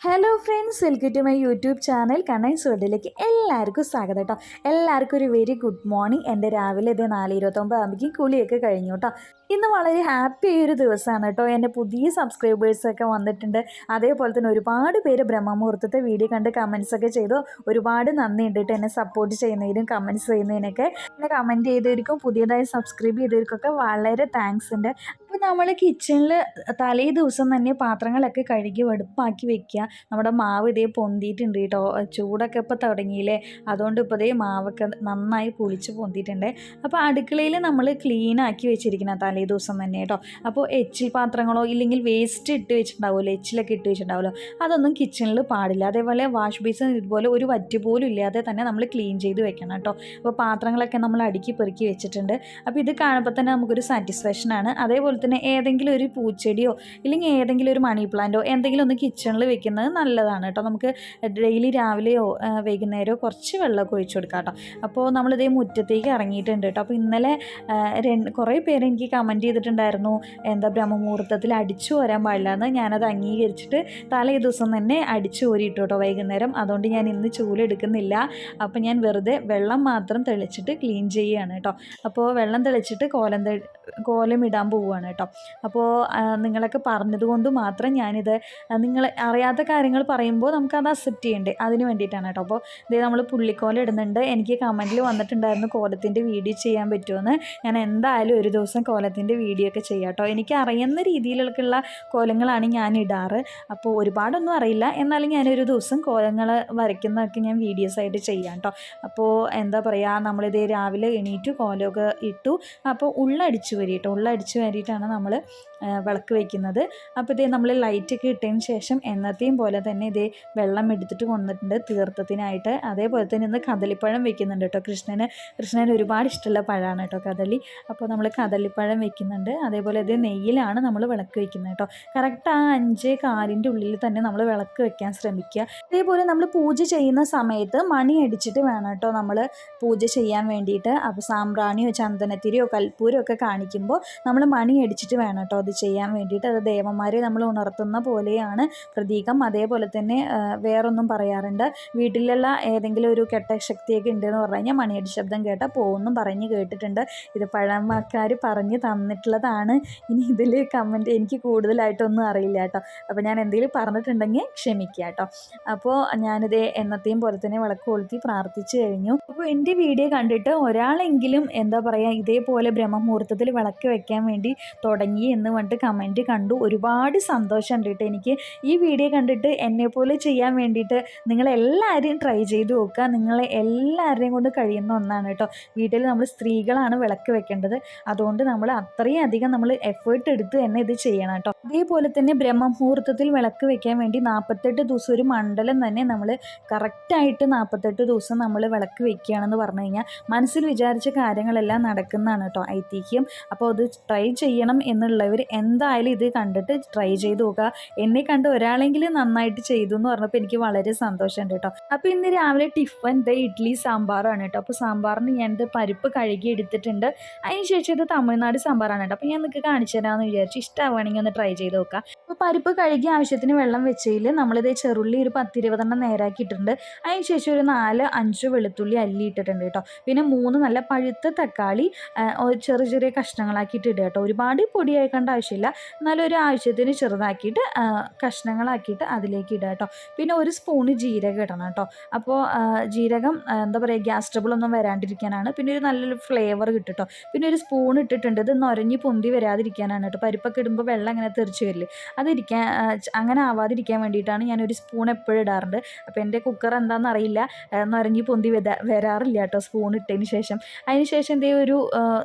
Hello friends welcome to my YouTube channel canines വേൾഡിലേക്ക് എല്ലാവർക്കും സ്വാഗതം കേട്ടോ എല്ലാവർക്കും ഒരു വെരി ഗുഡ് മോർണിംഗ് എന്റെ രാവിലെ ഇത് നാല് ഇരുപത്തൊമ്പത് ആകുമ്പോഴേക്കും കുളിയൊക്കെ കഴിഞ്ഞു കേട്ടോ ഇന്ന് വളരെ ഹാപ്പി ആയൊരു ദിവസമാണ് കേട്ടോ. എന്റെ പുതിയ സബ്സ്ക്രൈബേഴ്സൊക്കെ വന്നിട്ടുണ്ട്. അതേപോലെ തന്നെ ഒരുപാട് പേര് ബ്രഹ്മമുഹൂർത്തത്തെ വീഡിയോ കണ്ട് കമൻസ് ഒക്കെ ചെയ്തു. ഒരുപാട് നന്ദി ഉണ്ട് കേട്ടോ എന്നെ സപ്പോർട്ട് ചെയ്യുന്നതിനും കമൻസ് ചെയ്യുന്നതിനൊക്കെ. എന്നെ കമന്റ് ചെയ്തവർക്കും പുതിയതായി സബ്സ്ക്രൈബ് ചെയ്തവർക്കൊക്കെ വളരെ താങ്ക്സ് ഉണ്ട്. അപ്പോൾ നമ്മൾ കിച്ചണിൽ തലേ ദിവസം തന്നെ പാത്രങ്ങളൊക്കെ കഴുകി വെടുപ്പാക്കി വെക്കുക. നമ്മുടെ മാവ് ഇതേ പൊന്തിയിട്ടുണ്ട് കേട്ടോ. ചൂടൊക്കെ ഇപ്പോൾ തുടങ്ങിയില്ലേ. അതുകൊണ്ട് ഇപ്പോൾ ഇതേ മാവൊക്കെ നന്നായി പുളിച്ച് പൊന്തിയിട്ടുണ്ട്. അപ്പോൾ അടുക്കളയിൽ നമ്മൾ ക്ലീൻ ആക്കി വെച്ചിരിക്കണം തലേ ദിവസം തന്നെ കേട്ടോ. അപ്പോൾ എച്ചിൽ പാത്രങ്ങളോ ഇല്ലെങ്കിൽ വേസ്റ്റ് ഇട്ട് വെച്ചിട്ടുണ്ടാവുമല്ലോ എച്ചിലൊക്കെ ഇട്ട് വെച്ചിട്ടുണ്ടാവുമല്ലോ അതൊന്നും കിച്ചണിൽ പാടില്ല. അതേപോലെ വാഷ് ബേസിൻ ഇതുപോലെ ഒരു വറ്റ് പോലും ഇല്ലാതെ തന്നെ നമ്മൾ ക്ലീൻ ചെയ്ത് വെക്കണം കേട്ടോ. അപ്പോൾ പാത്രങ്ങളൊക്കെ നമ്മൾ അടുക്കി പെറുക്കി വെച്ചിട്ടുണ്ട്. അപ്പോൾ ഇത് കാണുമ്പോൾ തന്നെ നമുക്കൊരു സാറ്റിസ്ഫാക്ഷൻ ആണ്. അതേപോലെ തന്നെ ഏതെങ്കിലും ഒരു പൂച്ചെടിയോ ഇല്ലെങ്കിൽ ഏതെങ്കിലും ഒരു മണി പ്ലാന്റോ എന്തെങ്കിലും ഒന്ന് കിച്ചണിൽ വെക്കുന്നത് നല്ലതാണ് കേട്ടോ. നമുക്ക് ഡെയിലി രാവിലെയോ വൈകുന്നേരമോ കുറച്ച് വെള്ളമൊക്കെ ഒഴിച്ചു കൊടുക്കാം കേട്ടോ. അപ്പോൾ നമ്മളിതേ മുറ്റത്തേക്ക് ഇറങ്ങിയിട്ടുണ്ട് കേട്ടോ. അപ്പോൾ ഇന്നലെ കുറേ പേര് എനിക്ക് ചെയ്തിട്ടുണ്ടായിരുന്നു. എന്താ ബ്രഹ്മമുഹൂർത്തത്തിൽ അടിച്ചു വരാൻ പാടില്ല എന്ന് ഞാനത് അംഗീകരിച്ചിട്ട് തലേ ദിവസം തന്നെ അടിച്ചു ഊരിയിട്ടു കേട്ടോ വൈകുന്നേരം. അതുകൊണ്ട് ഞാൻ ഇന്ന് ചൂലെടുക്കുന്നില്ല അപ്പോൾ ഞാൻ വെറുതെ വെള്ളം മാത്രം തെളിച്ചിട്ട് ക്ലീൻ ചെയ്യുകയാണ് കേട്ടോ. അപ്പോൾ വെള്ളം തെളിച്ചിട്ട് കോലം കോലം ഇടാൻ പോവുകയാണ് കേട്ടോ. അപ്പോൾ നിങ്ങളൊക്കെ പറഞ്ഞതുകൊണ്ട് മാത്രം ഞാനിത് നിങ്ങൾ അറിയാത്ത കാര്യങ്ങൾ പറയുമ്പോൾ നമുക്കത് അക്സെപ്റ്റ് ചെയ്യണ്ടേ? അതിന് വേണ്ടിയിട്ടാണ് കേട്ടോ. അപ്പോൾ ഇതേ നമ്മൾ പുള്ളിക്കോലം ഇടുന്നുണ്ട്. എനിക്ക് കമന്റിൽ വന്നിട്ടുണ്ടായിരുന്നു കോലത്തിന്റെ വീഡിയോ ചെയ്യാൻ പറ്റുമെന്ന് ഞാൻ എന്തായാലും ഒരു ദിവസം കോലത്തിന്റെ വീഡിയോ ഒക്കെ ചെയ്യാം കേട്ടോ. എനിക്ക് അറിയുന്ന രീതിയിലുള്ള കോലങ്ങളാണ് ഞാൻ ഇടാറ്. അപ്പോൾ ഒരുപാടൊന്നും അറിയില്ല. എന്നാലും ഞാനൊരു ദിവസം കോലങ്ങൾ വരയ്ക്കുന്നതൊക്കെ ഞാൻ വീഡിയോസ് ആയിട്ട് ചെയ്യാം കേട്ടോ. അപ്പോൾ എന്താ പറയുക നമ്മളിത് രാവിലെ എണീറ്റു കോലമൊക്കെ ഇട്ടു. അപ്പോൾ ഉള്ളടിച്ച് വരിട്ടോ ഉള്ളടിച്ച് വരിയിട്ടാണ് നമ്മൾ വിളക്ക് വയ്ക്കുന്നത് അപ്പോൾ ഇതേ നമ്മൾ ലൈറ്റൊക്കെ ഇട്ടതിന് ശേഷം എന്നത്തെയും പോലെ തന്നെ ഇതേ വെള്ളം എടുത്തിട്ട് കൊണ്ടിട്ടുണ്ട് തീർത്ഥത്തിനായിട്ട്. അതേപോലെ തന്നെ ഇന്ന് കദളിപ്പഴം വെക്കുന്നുണ്ട് കേട്ടോ കൃഷ്ണന്. കൃഷ്ണന് ഒരുപാട് ഇഷ്ടമുള്ള പഴമാണ് കേട്ടോ കദളി. അപ്പോൾ നമ്മൾ കദളിപ്പഴം വെക്കുന്നുണ്ട്. അതേപോലെ ഇതേ നെയ്യിലാണ് നമ്മൾ വിളക്ക് വെക്കുന്നത് കേട്ടോ. കറക്റ്റ് ആ അഞ്ച് കാലിന്റെ ഉള്ളിൽ തന്നെ നമ്മൾ വിളക്ക് വെക്കാൻ ശ്രമിക്കുക. അതേപോലെ നമ്മൾ പൂജ ചെയ്യുന്ന സമയത്ത് മണി അടിച്ചിട്ട് വേണം കേട്ടോ നമ്മൾ പൂജ ചെയ്യാൻ വേണ്ടിയിട്ട്. അപ്പോൾ സാമ്പ്രാണിയോ ചന്ദനത്തിരിയോ കൽപ്പൂരോ ഒക്കെ കാണിക്കുമ്പോൾ നമ്മൾ മണി അടിച്ചിട്ട് വേണം കേട്ടോ അത് ചെയ്യാൻ വേണ്ടിയിട്ട് അത് ദേവന്മാരെ നമ്മൾ ഉണർത്തുന്ന പോലെയാണ് പ്രതീകം. അതേപോലെ തന്നെ വേറൊന്നും പറയാറുണ്ട്. വീട്ടിലുള്ള ഏതെങ്കിലും ഒരു കെട്ട ശക്തിയൊക്കെ ഉണ്ടെന്ന് പറഞ്ഞു കഴിഞ്ഞാൽ മണിയടി ശബ്ദം കേട്ടാൽ പോകുമെന്നും പറഞ്ഞ് കേട്ടിട്ടുണ്ട്. ഇത് പഴമക്കാർ പറഞ്ഞ് തന്നിട്ടുള്ളതാണ്. ഇനി ഇതിൽ കമന്റ് എനിക്ക് കൂടുതലായിട്ടൊന്നും അറിയില്ല കേട്ടോ. അപ്പോൾ ഞാൻ എന്തെങ്കിലും പറഞ്ഞിട്ടുണ്ടെങ്കിൽ ക്ഷമിക്കുക കേട്ടോ. അപ്പോൾ ഞാനിത് എന്നത്തെയും പോലെ തന്നെ വിളക്ക് കൊളുത്തി പ്രാർത്ഥിച്ചു കഴിഞ്ഞു. അപ്പോൾ എന്റെ വീഡിയോ കണ്ടിട്ട് ഒരാളെങ്കിലും എന്താ പറയുക ഇതേപോലെ ബ്രഹ്മമുഹൂർത്തത്തിൽ വിളക്ക് വയ്ക്കാൻ വേണ്ടി തുടങ്ങി എന്ന് പറഞ്ഞിട്ട് കമന്റ് കണ്ടു. ഒരുപാട് സന്തോഷമുണ്ട് കേട്ടോ എനിക്ക് ഈ വീഡിയോ കണ്ടിട്ട് എന്നെ പോലെ ചെയ്യാൻ വേണ്ടിയിട്ട് നിങ്ങളെല്ലാവരും ട്രൈ ചെയ്ത് നോക്കുക. നിങ്ങളെ എല്ലാവരെയും കൊണ്ട് കഴിയുന്ന ഒന്നാണ് കേട്ടോ. വീട്ടിൽ നമ്മൾ സ്ത്രീകളാണ് വിളക്ക് വെക്കേണ്ടത്. അതുകൊണ്ട് നമ്മൾ അത്രയും അധികം നമ്മൾ എഫേർട്ട് എടുത്ത് തന്നെ ഇത് ചെയ്യണം കേട്ടോ. അതേപോലെ തന്നെ ബ്രഹ്മമുഹൂർത്തത്തിൽ വിളക്ക് വെക്കാൻ വേണ്ടി നാൽപ്പത്തെട്ട് ദിവസം ഒരു മണ്ഡലം തന്നെ നമ്മൾ കറക്റ്റായിട്ട് നാൽപ്പത്തെട്ട് ദിവസം നമ്മൾ വിളക്ക് വെക്കുകയാണെന്ന് പറഞ്ഞു കഴിഞ്ഞാൽ മനസ്സിൽ വിചാരിച്ച കാര്യങ്ങളെല്ലാം നടക്കുന്നതാണ് കേട്ടോ ഐതിഹ്യം. അപ്പോൾ അത് ട്രൈ ചെയ്യണം എന്നുള്ളവർ എന്തായാലും ഇത് കണ്ടിട്ട് ട്രൈ ചെയ്ത് നോക്കുക. എന്നെ കണ്ട് ഒരാളെങ്കിലും നന്നായിട്ട് ചെയ്തു എന്ന് പറഞ്ഞപ്പോൾ എനിക്ക് വളരെ സന്തോഷമുണ്ട് കേട്ടോ. അപ്പോൾ ഇന്ന് രാവിലെ ടിഫൻ ദ ഇഡ്ഡലി സാമ്പാറാണ് കേട്ടോ. അപ്പോൾ സാമ്പാറിന് ഞാൻ ഇത് പരിപ്പ് കഴുകി എടുത്തിട്ടുണ്ട്. അതിനുശേഷം ഇത് തമിഴ്നാട് സാമ്പാറാണ് കേട്ടോ. അപ്പോൾ ഞാൻ നിങ്ങൾക്ക് കാണിച്ചു തരാമെന്ന് വിചാരിച്ചു ഇഷ്ടമാവുകയാണെങ്കിൽ ഒന്ന് ട്രൈ ചെയ്ത് നോക്കുക. അപ്പോൾ പരിപ്പ് കഴുകി ആവശ്യത്തിന് വെള്ളം വെച്ചതിൽ നമ്മളിത് ചെറുള്ളി ഒരു പത്തിരുപതെണ്ണം നേരാക്കി ഇട്ടിട്ടുണ്ട് അതിന് ശേഷം ഒരു നാല് അഞ്ച് വെളുത്തുള്ളി അല്ലി ഇട്ടിട്ടുണ്ട് കേട്ടോ. പിന്നെ മൂന്ന് നല്ല പഴുത്ത തക്കാളി ചെറിയ ചെറിയ കഷ്ണങ്ങളാക്കിയിട്ട് ഇടുക കേട്ടോ. ഒരുപാട് പൊടിയാക്കേണ്ട ആവശ്യമില്ല എന്നാലും ഒരു ആവശ്യത്തിന് ചെറുതാക്കിയിട്ട് കഷ്ണങ്ങളാക്കിയിട്ട് അതിലേക്ക് ഇടുക കേട്ടോ. പിന്നെ ഒരു സ്പൂണ് ജീരകം ഇടണം കേട്ടോ. അപ്പോൾ ജീരകം എന്താ പറയുക ഗ്യാസ് ട്രബിൾ ഒന്നും വരാണ്ടിരിക്കാനാണ്. പിന്നെ ഒരു നല്ലൊരു ഫ്ലേവർ കിട്ടും പിന്നെ ഒരു സ്പൂൺ ഇട്ടിട്ടുണ്ട്. ഇത് നൊരഞ്ഞ് പൊന്തി വരാതിരിക്കാനാണ് കേട്ടോ. പരിപ്പൊക്കെ ഇടുമ്പോൾ വെള്ളം അങ്ങനെ തെറിച്ച് വരില്ലേ. അതിരിക്കാൻ അങ്ങനെ ആവാതിരിക്കാൻ വേണ്ടിയിട്ടാണ് ഞാൻ ഒരു സ്പൂൺ എപ്പോഴും ഇടാറുണ്ട്. അപ്പോൾ എന്റെ കുക്കർ എന്താണെന്ന് അറിയില്ല. നൊരഞ്ഞ് പൊന്തി വരാ വരാറില്ല കേട്ടോ സ്പൂൺ ഇട്ടതിന് ശേഷം. അതിന് ശേഷം എന്തേ ഒരു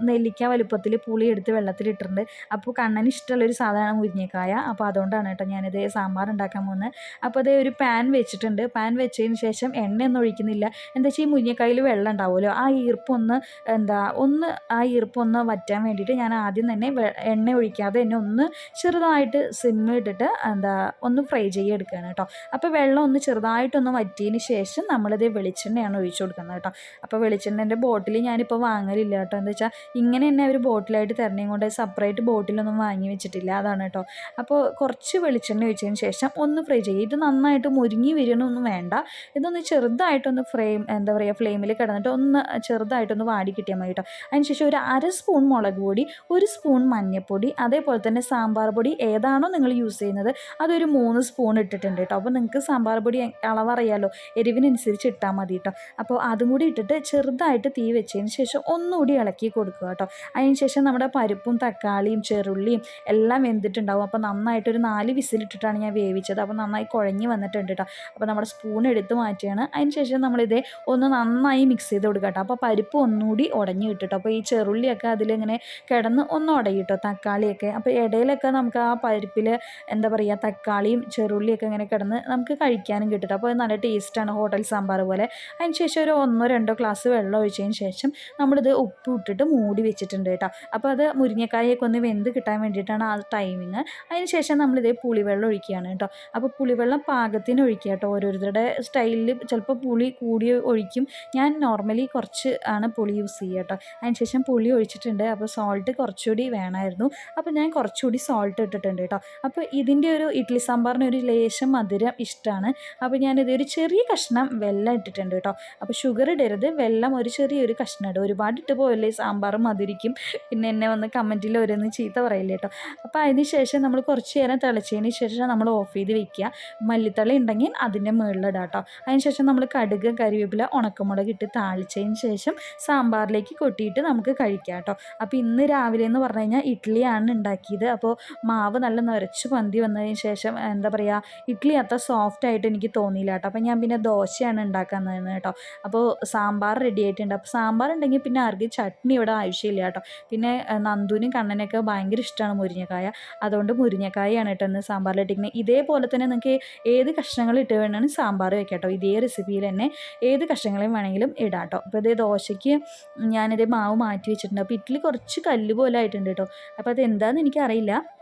നെല്ലിക്ക വലുപ്പത്തിൽ പുളി എടുത്ത് വെള്ളത്തിലിട്ടിട്ടുണ്ട്. അപ്പോൾ കണ്ണന് ഇഷ്ടമുള്ളൊരു സാധനമാണ് മുരിങ്ങക്കായ. അപ്പോൾ അതുകൊണ്ടാണ് കേട്ടോ ഞാനിത് സാമ്പാർ ഉണ്ടാക്കാൻ പോകുന്നത്. അപ്പോൾ അതേ ഒരു പാൻ വെച്ചിട്ടുണ്ട്. പാൻ വെച്ചതിന് ശേഷം എണ്ണയൊന്നും ഒഴിക്കുന്നില്ല. എന്താ വെച്ചാൽ ഈ മുരിങ്ങക്കായിൽ വെള്ളം ഉണ്ടാവുമല്ലോ. ആ ഈർപ്പൊന്ന് എന്താ ഒന്ന് ആ ഈർപ്പൊന്ന് വറ്റാൻ വേണ്ടിയിട്ട് ഞാൻ ആദ്യം തന്നെ എണ്ണ ഒഴിക്കാതെ തന്നെ ഒന്ന് ചെറുതായിട്ട് സിമ്മ് ഇട്ടിട്ട് എന്താ ഒന്ന് ഫ്രൈ ചെയ്യെടുക്കുകയാണ് കേട്ടോ. അപ്പോൾ വെള്ളം ഒന്ന് ചെറുതായിട്ടൊന്ന് വറ്റിയതിന് ശേഷം നമ്മളിത് വെളിച്ചെണ്ണയാണ് ഒഴിച്ചു കൊടുക്കുന്നത് കേട്ടോ. അപ്പോൾ വെളിച്ചെണ്ണേന്റെ ബോട്ടിൽ ഞാനിപ്പോൾ വാങ്ങലില്ല കേട്ടോ. എന്താ വെച്ചാൽ ഇങ്ങനെ തന്നെ അവർ ബോട്ടിലായിട്ട് തരണേം കൊണ്ട് സെപ്പറേറ്റ് ബോട്ടിലൊന്നും വാങ്ങി വെച്ചിട്ടില്ല. അതാണ് കേട്ടോ. അപ്പോൾ കുറച്ച് വെളിച്ചെണ്ണ ഒഴിച്ചതിന് ശേഷം ഒന്ന് ഫ്രൈ ചെയ്യുക. ഇത് നന്നായിട്ട് മുരിങ്ങി വരണമൊന്നും വേണ്ട. ഇതൊന്ന് ചെറുതായിട്ടൊന്ന് ഫ്രെയിം എന്താ പറയുക ഫ്ലെയിമിൽ കിടന്നിട്ട് ഒന്ന് ചെറുതായിട്ടൊന്ന് വാടി കിട്ടിയാൽ മതി കേട്ടോ. അതിനുശേഷം ഒരു അര സ്പൂൺ മുളക് പൊടി ഒരു സ്പൂൺ മഞ്ഞൾപ്പൊടി അതേപോലെ തന്നെ സാമ്പാർ പൊടി ഏതാണോ നിങ്ങൾ യൂസ് ചെയ്യുന്നത് അതൊരു മൂന്ന് സ്പൂൺ ഇട്ടിട്ടുണ്ട് കേട്ടോ. അപ്പോൾ നിങ്ങൾക്ക് സാമ്പാർ പൊടി അളവറിയാലോ? എരിവിനനുസരിച്ച് ഇട്ടാൽ മതി കേട്ടോ. അപ്പോൾ അതും കൂടി ഇട്ടിട്ട് ചെറുതായിട്ട് തീ വെച്ചതിന് ശേഷം ഒന്നുകൂടി ഇളക്കി കൊടുക്കുക കേട്ടോ. അതിന് ശേഷം നമ്മുടെ പരിപ്പും തക്കാളിയും ചെറുള്ളിയും എല്ലാം വെന്തിട്ടുണ്ടാവും. അപ്പോൾ നന്നായിട്ടൊരു നാല് വിസിലിട്ടിട്ടാണ് ഞാൻ വേവിച്ചത്. അപ്പോൾ നന്നായി കുഴഞ്ഞ് വന്നിട്ടുണ്ട് കേട്ടോ അപ്പോൾ നമ്മുടെ സ്പൂൺ എടുത്ത് മാറ്റിയാണ് അതിന് ശേഷം നമ്മളിതേ ഒന്ന് നന്നായി മിക്സ് ചെയ്ത് കൊടുക്കുക കേട്ടോ അപ്പോൾ പരിപ്പ് ഒന്നുകൂടി ഉടഞ്ഞ് കിട്ടും അപ്പോൾ ഈ ചെറുള്ളിയൊക്കെ അതിലിങ്ങനെ കിടന്ന് ഒന്ന് ഉടയും കേട്ടോ തക്കാളിയൊക്കെ. അപ്പോൾ ഇടയിലൊക്കെ നമുക്ക് ആ പരിപ്പിൽ എന്താ പറയുക തക്കാളിയും ചെറുള്ളിയൊക്കെ ഇങ്ങനെ കിടന്ന് നമുക്ക് കഴിക്കാനും കിട്ടും അപ്പോൾ നല്ല ടേസ്റ്റാണ് ഹോട്ടൽ സാമ്പാർ പോലെ. അതിന് ശേഷം ഒരു ഒന്നോ രണ്ടോ ഗ്ലാസ് വെള്ളം ഒഴിച്ചതിന് ശേഷം നമ്മളിത് ഉപ്പ് ഇട്ടിട്ട് മൂടി വെച്ചിട്ടുണ്ട് കേട്ടോ അപ്പോൾ അത് മുരിങ്ങക്കായൊക്കെ ഒന്ന് വെന്ത് കിട്ടാൻ വേണ്ടിയിട്ടാണ് ആ ടൈമിങ് അതിന് ശേഷം നമ്മളിതേ പുളിവെള്ളം ഒഴിക്കുകയാണ് കേട്ടോ. അപ്പോൾ പുളിവെള്ളം പാകത്തിന് ഒഴിക്കുക കേട്ടോ. ഓരോരുത്തരുടെ സ്റ്റൈലിൽ ചിലപ്പോൾ പുളി കൂടി ഒഴിക്കും. ഞാൻ നോർമലി കുറച്ച് ആണ് പുളി യൂസ് ചെയ്യുക കേട്ടോ. അതിന് ശേഷം പുളി ഒഴിച്ചിട്ടുണ്ട്. അപ്പോൾ സോൾട്ട് കുറച്ചുകൂടി വേണമായിരുന്നു. അപ്പോൾ ഞാൻ കുറച്ചുകൂടി സോൾട്ട് ഇട്ടിട്ടുണ്ട് കേട്ടോ. അപ്പോൾ ഇതിന്റെ ഒരു ഇഡ്ഡലി സാമ്പാറിന് ഒരു ലേശം മധുരം ഇഷ്ടമാണ്. അപ്പോൾ ഞാനിത് ഒരു ചെറിയ കഷ്ണം വെള്ളം ഇട്ടിട്ടുണ്ട് കേട്ടോ. അപ്പോൾ ഷുഗർ ഇടരുത്. വെള്ളം ഒരു ചെറിയൊരു കഷ്ണം ഇടും. ഒരുപാട് ഇട്ട് പോയല്ലേ സാമ്പാർ മധുരിക്കും. പിന്നെ എന്നെ വന്ന് കമന്റിൽ ഓരോന്ന് ചീത്ത പറയില്ലേ? കേട്ടോ. അപ്പോൾ അതിന് ശേഷം നമ്മൾ കുറച്ച് നേരം തിളച്ചതിന് ശേഷം നമ്മൾ ഓഫ് ചെയ്ത് വെക്കുക. മല്ലിത്തള ഉണ്ടെങ്കിൽ അതിന്റെ മുകളിലിടാം കേട്ടോ. അതിന് ശേഷം നമ്മൾ കടുക് കരിവേപ്പില ഉണക്കമുളക് ഇട്ട് താളിച്ചതിന് ശേഷം സാമ്പാറിലേക്ക് കൊട്ടിയിട്ട് നമുക്ക് കഴിക്കാം കേട്ടോ. അപ്പോൾ ഇന്ന് രാവിലെ എന്ന് പറഞ്ഞു കഴിഞ്ഞാൽ ഇഡ്ഡലിയാണ് ഉണ്ടാക്കിയത്. അപ്പോൾ മാവ് നല്ല നിറച്ച് പന്തി വന്നതിന് ശേഷം എന്താ പറയുക ഇഡ്ഡലി അത്ര സോഫ്റ്റ് ആയിട്ട് എനിക്ക് തോന്നിയില്ല കേട്ടോ. അപ്പോൾ ഞാൻ പിന്നെ ദോശയാണ് ഉണ്ടാക്കാൻ നിന്നത് കേട്ടോ. അപ്പോൾ സാമ്പാർ റെഡി ആയിട്ടുണ്ട്. അപ്പോൾ സാമ്പാർ ഉണ്ടെങ്കിൽ പിന്നെ ആർക്കും ചട്നി ഇവിടെ ആവശ്യമില്ല കേട്ടോ. പിന്നെ നന്ദുവിനും കണ്ണനൊക്കെ ഭയങ്കര ഇഷ്ടമാണ്. മുരിങ്ങക്കായ. അതുകൊണ്ട് മുരിങ്ങക്കായാണ് കേട്ടോ ഇന്ന് സാമ്പാറിലിട്ടിരിക്കുന്നത് ഇതേപോലെ തന്നെ നിങ്ങൾക്ക് ഏത് കഷ്ണങ്ങൾ ഇട്ട് വേണമെങ്കിൽ സാമ്പാർ വെക്കാം കേട്ടോ. ഇതേ റെസിപ്പിയിൽ തന്നെ ഏത് കഷ്ണങ്ങളും വേണമെങ്കിലും ഇടാം കേട്ടോ. അപ്പോൾ ഇതേ ദോശയ്ക്ക് ഞാനിതേ മാവ് മാറ്റി വെച്ചിട്ടുണ്ട്. അപ്പോൾ ഇഡ്ഡലി കുറച്ച് കല്ല് പോലെ ആയിട്ടുണ്ട് കേട്ടോ. അപ്പോൾ അത് എന്താണെന്ന് എനിക്കറിയില്ല.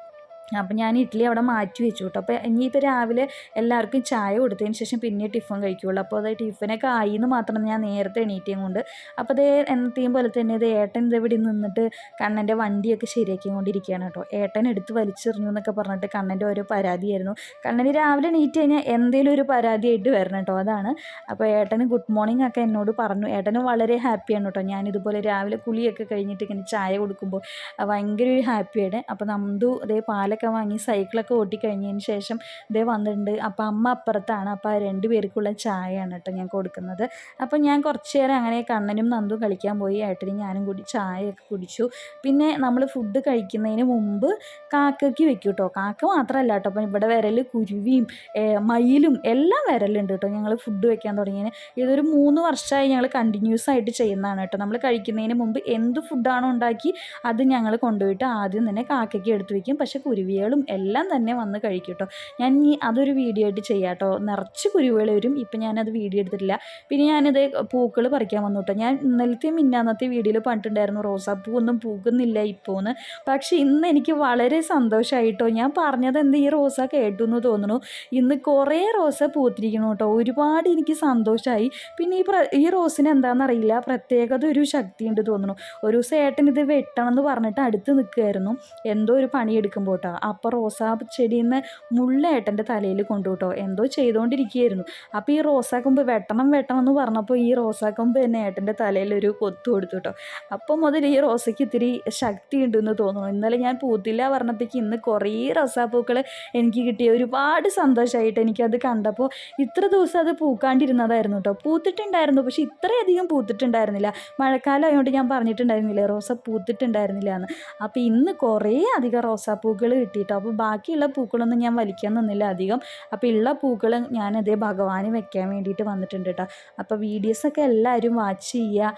അപ്പം ഞാൻ ഇഡ്ഡലി അവിടെ മാറ്റി വെച്ചു കേട്ടോ അപ്പോൾ ഇനിയിപ്പോൾ രാവിലെ എല്ലാവർക്കും ചായ കൊടുത്തതിന് ശേഷം പിന്നെ ടിഫൻ കഴിക്കുകയുള്ളൂ അപ്പോൾ അത് ടിഫിനൊക്കെ ആയി എന്ന് മാത്രം ഞാൻ നേരത്തെ എണീറ്റേം കൊണ്ട്. അപ്പോൾ അതേ എന്നത്തെയും പോലെ തന്നെ ഇത് ഏട്ടൻ ഇത് ഇവിടെ നിന്നിട്ട് കണ്ണന്റെ വണ്ടിയൊക്കെ ശരിയാക്കി കൊണ്ടിരിക്കുകയാണ് കേട്ടോ. ഏട്ടൻ എടുത്ത് വലിച്ചെറിഞ്ഞു എന്നൊക്കെ പറഞ്ഞിട്ട് കണ്ണന്റെ ഓരോ പരാതിയായിരുന്നു. കണ്ണന് രാവിലെ എണീറ്റ് കഴിഞ്ഞാൽ എന്തെങ്കിലും ഒരു പരാതിയായിട്ട് വരണം കേട്ടോ. അതാണ്. അപ്പോൾ ഏട്ടന് ഗുഡ് മോർണിംഗ് ഒക്കെ എന്നോട് പറഞ്ഞു. ഏട്ടന് വളരെ ഹാപ്പിയാണ് കേട്ടോ. ഞാൻ ഇതുപോലെ രാവിലെ കുളിയൊക്കെ കഴിഞ്ഞിട്ട് ഇങ്ങനെ ചായ കൊടുക്കുമ്പോൾ ഭയങ്കര ഒരു ഹാപ്പിയാണ്. അപ്പോൾ നന്ദു അതേ പാലൊക്കെ വാങ്ങി സൈക്കിളൊക്കെ ഓട്ടിക്കഴിഞ്ഞതിന് ശേഷം ഇതേ വന്നിട്ടുണ്ട്. അപ്പോൾ അമ്മ അപ്പുറത്താണ്. അപ്പോൾ ആ രണ്ട് പേർക്കുള്ള ചായയാണ് കേട്ടോ ഞാൻ കൊടുക്കുന്നത്. അപ്പോൾ ഞാൻ കുറച്ച് നേരം അങ്ങനെ കണ്ണനും നന്ദും കളിക്കാൻ പോയി. ഏട്ടനും ഞാനും കൂടി ചായയൊക്കെ കുടിച്ചു. പിന്നെ നമ്മൾ ഫുഡ് കഴിക്കുന്നതിന് മുമ്പ് കാക്കയ്ക്ക് വെക്കും കേട്ടോ. കാക്ക മാത്രമല്ല കേട്ടോ. അപ്പം ഇവിടെ വിരൽ കുരുവിയും മയിലും എല്ലാം വിരലുണ്ട് കേട്ടോ. ഞങ്ങൾ ഫുഡ് വെക്കാൻ തുടങ്ങിയതിന് ഇതൊരു മൂന്ന് വർഷമായി ഞങ്ങൾ കണ്ടിന്യൂസ് ആയിട്ട് ചെയ്യുന്നതാണ് കേട്ടോ. നമ്മൾ കഴിക്കുന്നതിന് മുമ്പ് എന്ത് ഫുഡാണോ ഉണ്ടാക്കി അത് ഞങ്ങൾ കൊണ്ടുപോയിട്ട് ആദ്യം തന്നെ കാക്കയ്ക്ക് എടുത്ത് വെക്കും. പക്ഷേ കുരുവികളും എല്ലാം തന്നെ വന്ന് കഴിക്കും കേട്ടോ ഞാൻ ഇനി അതൊരു വീഡിയോ ആയിട്ട് ചെയ്യാം കേട്ടോ നിറച്ച് കുരുവികൾ വരും. ഇപ്പം ഞാനത് വീഡിയോ എടുത്തിട്ടില്ല. പിന്നെ ഞാനിത് പൂക്കൾ പറിക്കാൻ വന്നു കേട്ടോ ഞാൻ ഇന്നലത്തെ മിന്നാന്നത്തെ വീഡിയോയിൽ പറഞ്ഞിട്ടുണ്ടായിരുന്നു റോസാപ്പൂ ഒന്നും പൂക്കുന്നില്ല ഇപ്പോൾ എന്ന് പക്ഷേ ഇന്ന് എനിക്ക് വളരെ സന്തോഷമായിട്ടോ ഞാൻ പറഞ്ഞത് എന്ത് ഈ റോസ കേട്ടു എന്ന് തോന്നുന്നു. ഇന്ന് കുറേ റോസ പൂത്തിരിക്കുന്നു കേട്ടോ. ഒരുപാട് എനിക്ക് സന്തോഷമായി പിന്നെ ഈ ഈ റോസിന് എന്താണെന്നറിയില്ല പ്രത്യേകത ഒരു ശക്തിയുണ്ട് തോന്നുന്നു. ഒരു ദിവസം ഏട്ടൻ ഇത് വെട്ടണം എന്ന് പറഞ്ഞിട്ട് അടുത്ത് നിൽക്കുമായിരുന്നു എന്തോ ഒരു പണിയെടുക്കുമ്പോൾ അപ്പോൾ റോസാ ചെടിയിൽ നിന്ന് മുള്ള ഏട്ടന്റെ തലയിൽ കൊണ്ടു കേട്ടോ എന്തോ ചെയ്തുകൊണ്ടിരിക്കുകയായിരുന്നു. അപ്പോൾ ഈ റോസാക്കൊമ്പ് വെട്ടണം വെട്ടണം എന്ന് പറഞ്ഞപ്പോൾ ഈ റോസാക്കൊമ്പ് തന്നെ ഏട്ടന്റെ തലയിൽ ഒരു കൊത്തു കൊടുത്തു കേട്ടോ. അപ്പം മുതൽ ഈ റോസയ്ക്ക് ഇത്തിരി ശക്തി ഉണ്ടെന്ന് തോന്നുന്നു. ഇന്നലെ ഞാൻ പൂത്തില്ല പറഞ്ഞപ്പോഴേക്ക് ഇന്ന് കുറേ റോസാപ്പൂക്കൾ എനിക്ക് കിട്ടിയ ഒരുപാട് സന്തോഷമായിട്ട് എനിക്കത് കണ്ടപ്പോൾ ഇത്ര ദിവസം അത് പൂക്കാണ്ടിരുന്നതായിരുന്നു കേട്ടോ. പൂത്തിട്ടുണ്ടായിരുന്നു പക്ഷെ ഇത്രയധികം പൂത്തിട്ടുണ്ടായിരുന്നില്ല. മഴക്കാലം ആയതുകൊണ്ട് ഞാൻ പറഞ്ഞിട്ടുണ്ടായിരുന്നില്ല റോസ പൂത്തിട്ടുണ്ടായിരുന്നില്ല എന്ന്. അപ്പോൾ ഇന്ന് കുറേ അധികം റോസാപ്പൂക്കൾ കിട്ടിയിട്ടോ. അപ്പോൾ ബാക്കിയുള്ള പൂക്കളൊന്നും ഞാൻ വലിക്കാൻ നിന്നില്ല അധികം. അപ്പോൾ ഉള്ള പൂക്കൾ ഞാനതേ ഭഗവാന് വെക്കാൻ വേണ്ടിയിട്ട് വന്നിട്ടുണ്ട് കേട്ടോ. അപ്പോൾ വീഡിയോസൊക്കെ എല്ലാവരും വാച്ച് ചെയ്യുക.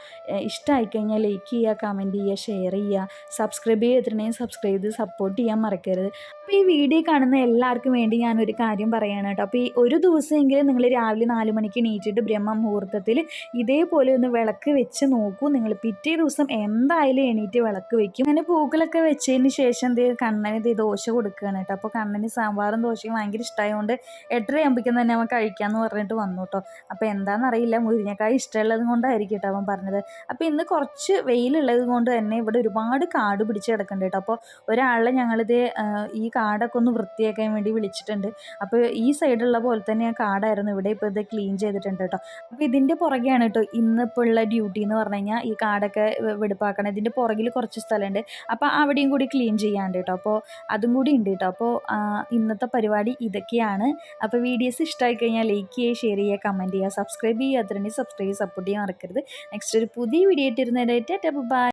ഇഷ്ടമായി കഴിഞ്ഞാൽ ലൈക്ക് ചെയ്യുക കമന്റ് ചെയ്യുക ഷെയർ ചെയ്യുക. സബ്സ്ക്രൈബ് ചെയ്തിട്ടുണ്ടെങ്കിൽ സബ്സ്ക്രൈബ് ചെയ്ത് സപ്പോർട്ട് ചെയ്യാൻ മറക്കരുത്. അപ്പോൾ ഈ വീഡിയോ കാണുന്ന എല്ലാവർക്കും വേണ്ടി ഞാനൊരു കാര്യം പറയുകയാണ് കേട്ടോ. അപ്പോൾ ഈ ഒരു ദിവസമെങ്കിലും നിങ്ങൾ രാവിലെ നാല് മണിക്ക് എണീറ്റിട്ട് ബ്രഹ്മ മുഹൂർത്തത്തിൽ ഇതേപോലെ ഒന്ന് വിളക്ക് വെച്ച് നോക്കൂ. നിങ്ങൾ പിറ്റേ ദിവസം എന്തായാലും എണീറ്റ് വിളക്ക് വെക്കും. അങ്ങനെ പൂക്കളൊക്കെ വെച്ചതിന് ശേഷം ദേ കണ്ണനെ ദേ ദോശ കൊടുക്കുകയാണ് കേട്ടോ. അപ്പോൾ കണ്ണന് സാമ്പാറും ദോശയും ഭയങ്കര ഇഷ്ടമായതുകൊണ്ട് എട്ടരയാകുമ്പോഴേക്കും തന്നെ അവൻ കഴിക്കാമെന്ന് പറഞ്ഞിട്ട് വന്നു കേട്ടോ. അപ്പോൾ എന്താണെന്നറിയില്ല മുരിങ്ങക്കായ ഇഷ്ടമുള്ളത് കൊണ്ടായിരിക്കും കേട്ടോ അവൻ പറഞ്ഞത്. അപ്പോൾ ഇന്ന് കുറച്ച് വെയിലുള്ളത് കൊണ്ട് തന്നെ ഇവിടെ ഒരുപാട് കാട് പിടിച്ച് കിടക്കുന്നുണ്ട് കേട്ടോ. അപ്പോൾ ഒരാളെ ഞങ്ങളിത് ഈ കാടൊക്കെ ഒന്ന് വൃത്തിയാക്കാൻ വേണ്ടി വിളിച്ചിട്ടുണ്ട്. അപ്പോൾ ഈ സൈഡുള്ള പോലെ തന്നെ ആ കാടായിരുന്നു ഇവിടെ ഇപ്പോൾ ഇത് ക്ലീൻ ചെയ്തിട്ടുണ്ട് കേട്ടോ. അപ്പോൾ ഇതിന്റെ പുറകെയാണ് കേട്ടോ ഇന്നിപ്പോൾ ഉള്ള ഡ്യൂട്ടി എന്ന് പറഞ്ഞു കഴിഞ്ഞാൽ ഈ കാടൊക്കെ വെടുപ്പാക്കണം ഇതിന്റെ പുറകിൽ കുറച്ച് സ്ഥലമുണ്ട്. അപ്പോൾ അവിടെയും കൂടി ക്ലീൻ ചെയ്യാണ്ട് കേട്ടോ. അപ്പോൾ അതും കൂടി ഉണ്ട് കേട്ടോ. അപ്പോൾ ഇന്നത്തെ പരിപാടി ഇതൊക്കെയാണ്. അപ്പോൾ വീഡിയോസ് ഇഷ്ടമായി കഴിഞ്ഞാൽ ലൈക്ക് ചെയ്യുക ഷെയർ ചെയ്യുക കമന്റ് ചെയ്യുക സബ്സ്ക്രൈബ് ചെയ്യുക. അത്രയും സബ്സ്ക്രൈബ് സപ്പോർട്ട് ചെയ്യാൻ മറക്കരുത്. നെക്സ്റ്റ് ഒരു പുതിയ വീഡിയോ ആയിട്ട് ഇരുന്നതായിട്ട് ബൈ